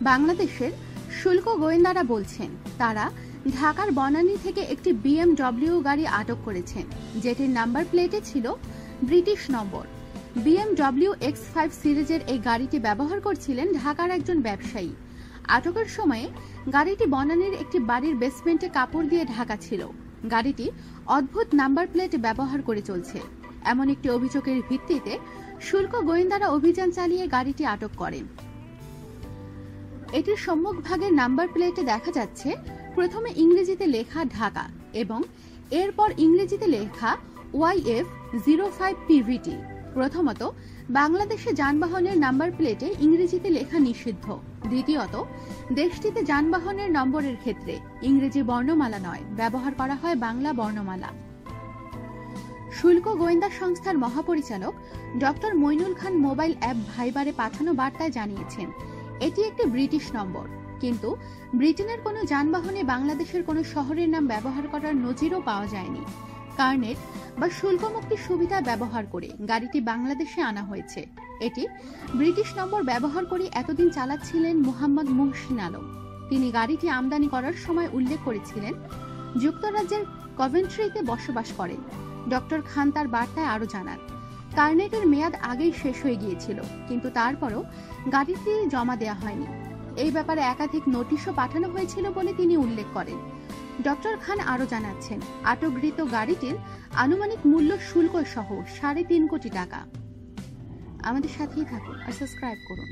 বাংলাদেশের শুল্ক গোয়েন্দারা বলছেন, তারা ঢাকার বনানী থেকে একটি বিএমডব্লিউ গাড়ি আটক করেছেন, যেটির নাম্বার প্লেটে ছিল British number. BMW X five সিরিজের এই গাড়িটি ব্যবহার করছিলেন ঢাকার একজন ব্যবসায়ী। আটকের সময়ে গাড়িটি বনানীর একটি বাড়ির বেসমেন্টে কাপড় দিয়ে ঢাকা ছিল। গাড়িটি অদ্ভুত নাম্বার প্লেট ব্যবহার করে চলছে। এমন একটি অভিযোগের ভিত্তিতে শুল্ক গোয়েন্দারা অভিযান চালিয়ে গাড়িটি আটক করেন। এটির সম্মুখভাগের নাম্বার প্লেটে দেখা যাচ্ছে, প্রথমে ইংরেজিতে লেখা ঢাকা এবং এরপর ইংরেজিতে লেখা ওয়াইএফ জিরো ফাইভ পিভিটি প্রথমত, বাংলাদেশে যানবাহনের নাম্বার প্লেটে ইংরেজিতে লেখা নিষিদ্ধ। দ্বিতীয়ত, দেশটিতে যানবাহনের নম্বরের ক্ষেত্রে ইংরেজি বর্ণমালা নয়, ব্যবহার করা হয় বাংলা বর্ণমালা। শুল্ক গোয়েন্দা সংস্থার মহাপরিচালক doctor Moinul Khan mobile app ভাইবারে পাঠানো বার্তায় জানিয়েছেন এটি একটি ব্রিটিশ নম্বর। কিন্তু ব্রিটেনের কোনো যানবাহনে বাংলাদেশের কোনো শহরের নাম ব্যবহার করার নজিরও পাওয়া যায়নি। কার্নেট বা শুল্কমুক্তি সুবিধা ব্যবহার করে গাড়িটি বাংলাদেশে আনা হয়েছে। এটি ব্রিটিশ নম্বর ব্যবহার করে এতদিন চালাচ্ছিলেন মোহাম্মদ মুহসিন আলম। তিনি গাড়িটি আমদানি করার সময় উল্লেখ করেছিলেন, যুক্তরাজ্যের কভেন্ট্রিতে বসবাস করেন। ডক্টর খান তার বার্তায় আরও জানান কার্নেটের মেয়াদ আগেই শেষ হয়ে গিয়েছিল, কিন্তু তারপরও গাড়িটি জমা দেওয়া হয়নি। এই ব্যাপারে একাধিক নোটিশও পাঠানো হয়েছিল বলে তিনি উল্লেখ করেন। ডক্টর খান আরও জানাচ্ছেন আটকৃত গাড়িটির আনুমানিক মূল্য শুল্ক সহ সাড়ে তিন কোটি টাকা। আমাদের সাথেই থাকুন আর সাবস্ক্রাইব করুন।